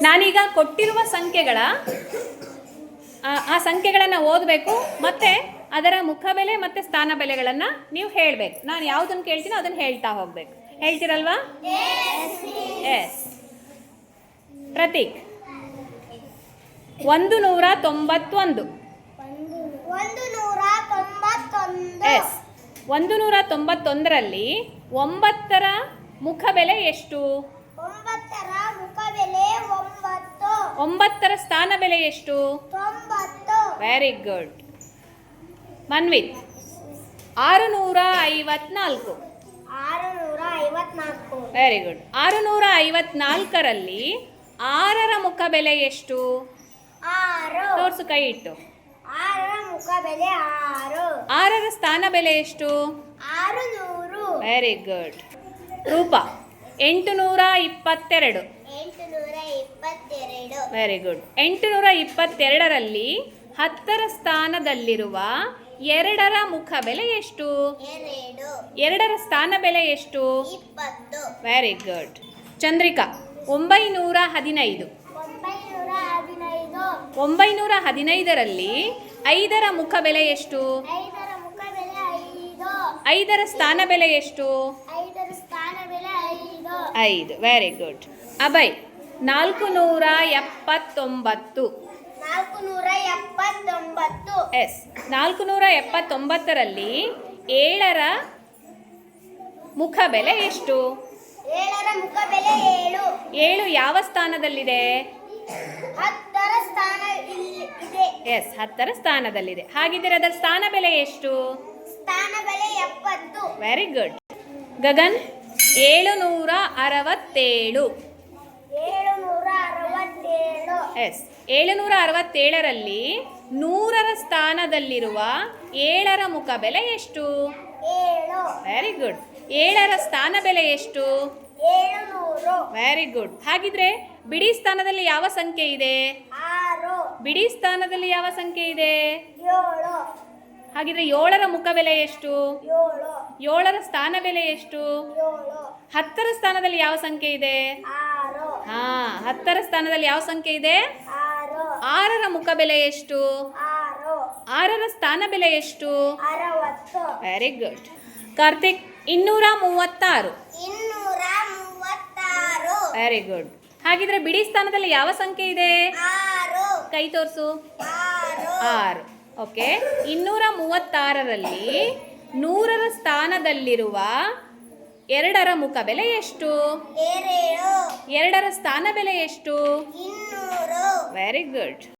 ನಾನೀಗ ಕೊಟ್ಟಿರುವ ಸಂಖ್ಯೆಗಳ ಆ- ಸಂಖ್ಯೆಗಳನ್ನು ಓದಬೇಕು ಮತ್ತೆ ಅದರ ಮುಖಬೆಲೆ ಮತ್ತೆ ಸ್ಥಾನ ಬೆಲೆಗಳನ್ನು ನೀವು ಹೇಳಬೇಕು. ನಾನು ಯಾವುದನ್ನು ಕೇಳ್ತೀನೋ ಅದನ್ನು ಹೇಳ್ತಾ ಹೋಗ್ಬೇಕು. ಹೇಳ್ತೀರಲ್ವಾ? ಎಸ್ ಪ್ರತೀಕ್. ಒಂದು ನೂರ ತೊಂಬತ್ತೊಂದು. ಒಂದು ನೂರ ತೊಂಬತ್ತೊಂದು. ಎಸ್ ಒಂದು ನೂರ ತೊಂಬತ್ತೊಂದರಲ್ಲಿ ಒಂಬತ್ತರ ಮುಖಬೆಲೆ ಎಷ್ಟು ಒಂಬತ್ತರ ಮುಖಬೆಲೆ ಒಂಬತ್ತು ಒಂಬತ್ತರ ಸ್ಥಾನ ಬೆಲೆ ಎಷ್ಟು? ವೆರಿ ಗುಡ್ ಮನ್ವಿತ್ ಆರು ನೂರ ಐವತ್ನಾಲ್ಕು. ವೆರಿ ಗುಡ್ ಆರು ನೂರ ಐವತ್ನಾಲ್ಕರಲ್ಲಿ ಆರರ ಮುಖ ಬೆಲೆ ಎಷ್ಟು? ತೋರಿಸು ಕೈ ಇಟ್ಟು. ಆರರ ಸ್ಥಾನ ಬೆಲೆ ಎಷ್ಟು? ವೆರಿ ಗುಡ್ ರೂಪ ಎಂಟು ನೂರ ಇಪ್ಪತ್ತೆರಡು ವೆರಿ ಗುಡ್ ಎಂಟುನೂರ ಇಪ್ಪತ್ತೆರಡರಲ್ಲಿ ಹತ್ತರ ಸ್ಥಾನದಲ್ಲಿರುವ ಎರಡರ ಮುಖ ಬೆಲೆ ಎಷ್ಟು? ಎರಡು. ಎರಡರ ಸ್ಥಾನ ಬೆಲೆ ಎಷ್ಟು? ವೆರಿ ಗುಡ್ ಚಂದ್ರಿಕಾ ಒಂಬೈನೂರ ಹದಿನೈದು ಒಂಬೈನೂರ ಹದಿನೈದು ಹದಿನೈದರಲ್ಲಿ ಐದರ ಮುಖ ಬೆಲೆ ಎಷ್ಟು ಐದರ ಸ್ಥಾನ ಬೆಲೆ ಎಷ್ಟು? ಐದು. ವೆರಿ ಗುಡ್ ಅಭಯ್ ನಾಲ್ಕು ನೂರ ಎಪ್ಪತ್ತೊಂಬತ್ತು ನಾಲ್ಕು ನೂರ ಎಪ್ಪತ್ತೊಂಬತ್ತು ಎಸ್ ನಾಲ್ಕು ನೂರ ಎಪ್ಪತ್ತೊಂಬತ್ತರಲ್ಲಿ ಏಳರ ಮುಖ ಬೆಲೆ ಎಷ್ಟು? ಏಳರ ಮುಖಬೆಲೆ ಏಳು. ಏಳು ಯಾವ ಸ್ಥಾನದಲ್ಲಿದೆ? ಹತ್ತರ ಸ್ಥಾನ ಇದೆ. ಎಸ್ ಹತ್ತರ ಸ್ಥಾನದಲ್ಲಿದೆ. ಹಾಗಿದ್ರೆ ಅದರ ಸ್ಥಾನ ಬೆಲೆ ಎಷ್ಟು? ಸ್ಥಾನ ಬೆಲೆ ಎಪ್ಪತ್ತು. ವೆರಿ ಗುಡ್ ಗಗನ್ ಏಳು ನೂರ ಅರವತ್ತೇಳು ಎಸ್. ಏಳುನೂರ ಅರವತ್ತೇಳರಲ್ಲಿ ನೂರರ ಸ್ಥಾನದಲ್ಲಿರುವ ಏಳರ ಮುಖ ಬೆಲೆ ಎಷ್ಟು? ವೆರಿ ಗುಡ್ ಏಳರ ಸ್ಥಾನ ಬೆಲೆ ಎಷ್ಟು? ವೆರಿ ಗುಡ್ ಹಾಗಿದ್ರೆ ಬಿಡಿ ಸ್ಥಾನದಲ್ಲಿ ಯಾವ ಸಂಖ್ಯೆ ಇದೆ? ಬಿಡಿ ಸ್ಥಾನದಲ್ಲಿ ಯಾವ ಸಂಖ್ಯೆ ಇದೆ? ಹಾಗಿದ್ರೆ ಏಳರ ಮುಖ ಬೆಲೆ ಎಷ್ಟು? ಏಳು. ಏಳರ ಸ್ಥಾನ ಬೆಲೆ ಎಷ್ಟು? ಹತ್ತರ ಸ್ಥಾನದಲ್ಲಿ ಯಾವ ಸಂಖ್ಯೆ ಇದೆ? ಹಾ ಹತ್ತರ ಸ್ಥಾನದಲ್ಲಿ ಯಾವ ಸಂಖ್ಯೆ ಇದೆ? ಆರು. ಆರರ ಮುಖ ಬೆಲೆ ಎಷ್ಟು? ಆರು. ಆರರ ಸ್ಥಾನ ಬೆಲೆ ಎಷ್ಟು? ವೆರಿ ಗುಡ್ ಕಾರ್ತಿಕ್ ಇನ್ನೂರ ಮೂವತ್ತಾರು. ವೆರಿ ಗುಡ್ ಹಾಗಿದ್ರೆ ಬಿಡಿ ಸ್ಥಾನದಲ್ಲಿ ಯಾವ ಸಂಖ್ಯೆ ಇದೆ? ಕೈ ತೋರಿಸು. ಆರು. ಓಕೆ. ಇನ್ನೂರ ಮೂವತ್ತಾರರಲ್ಲಿ ನೂರರ ಸ್ಥಾನದಲ್ಲಿರುವ ಎರಡರ ಮುಖ ಬೆಲೆ ಎಷ್ಟು? ಎರಡರ ಸ್ಥಾನ ಬೆಲೆ ಎಷ್ಟು? Very good